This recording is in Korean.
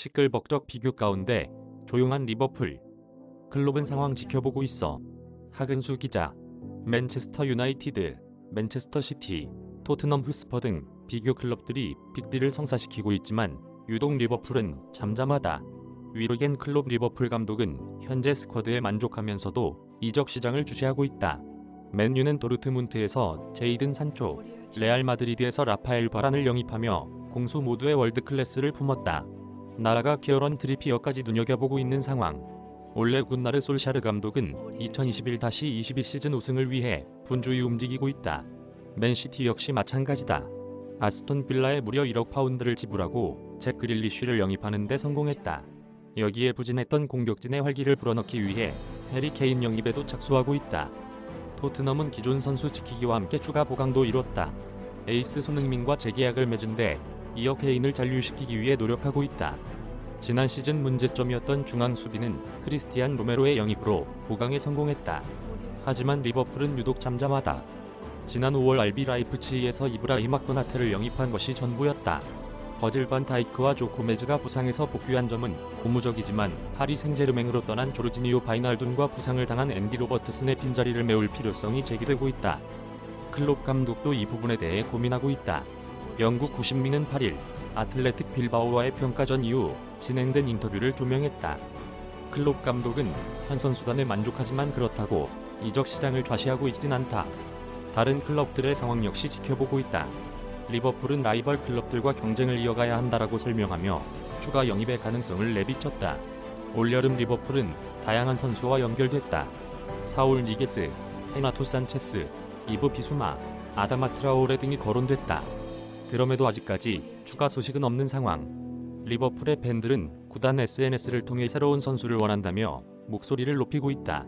시끌벅적 비교 가운데 조용한 리버풀. 클롭은 상황 지켜보고 있어. 하근수 기자. 맨체스터 유나이티드, 맨체스터 시티, 토트넘 후스퍼 등 비교 클럽들이 빅딜을 성사시키고 있지만 유독 리버풀은 잠잠하다. 위로겐 클롭 리버풀 감독은 현재 스쿼드에 만족하면서도 이적 시장을 주시하고 있다. 맨유는 도르트문트에서 제이든 산초, 레알 마드리드에서 라파엘 바란을 영입하며 공수 모두의 월드 클래스를 품었다. 나라가 키어런 트리피어까지 눈여겨보고 있는 상황. 올레 군나르 솔샤르 감독은 2021-22 시즌 우승을 위해 분주히 움직이고 있다. 맨시티 역시 마찬가지다. 아스톤 빌라에 무려 1억 파운드를 지불하고 잭 그릴리쉬를 영입하는 데 성공했다. 여기에 부진했던 공격진의 활기를 불어넣기 위해 해리 케인 영입에도 착수하고 있다. 토트넘은 기존 선수 지키기와 함께 추가 보강도 이뤘다. 에이스 손흥민과 재계약을 맺은 데 이어 케인을 잔류시키기 위해 노력하고 있다. 지난 시즌 문제점이었던 중앙 수비는 크리스티안 로메로의 영입으로 보강에 성공했다. 하지만 리버풀은 유독 잠잠하다. 지난 5월 RB 라이프치히에서 이브라이마 코나테를 영입한 것이 전부였다. 버질 반 다이크와 조 고메즈가 부상에서 복귀한 점은 고무적이지만 파리 생제르맹으로 떠난 조르지니오 바이날둔과 부상을 당한 앤디 로버트슨의 빈자리를 메울 필요성이 제기되고 있다. 클롭 감독도 이 부분에 대해 고민하고 있다. 영국 90미는 8일 아틀레틱 빌바오와의 평가전 이후 진행된 인터뷰를 조명했다. 클롭 감독은 현 선수단에 만족하지만 그렇다고 이적 시장을 좌시하고 있진 않다. 다른 클럽들의 상황 역시 지켜보고 있다. 리버풀은 라이벌 클럽들과 경쟁을 이어가야 한다라고 설명하며 추가 영입의 가능성을 내비쳤다. 올여름 리버풀은 다양한 선수와 연결됐다. 사울 니게스, 헤나투 산체스, 이브 비수마, 아다마 트라오레 등이 거론됐다. 그럼에도 아직까지 추가 소식은 없는 상황. 리버풀의 팬들은 구단 SNS를 통해 새로운 선수를 원한다며 목소리를 높이고 있다.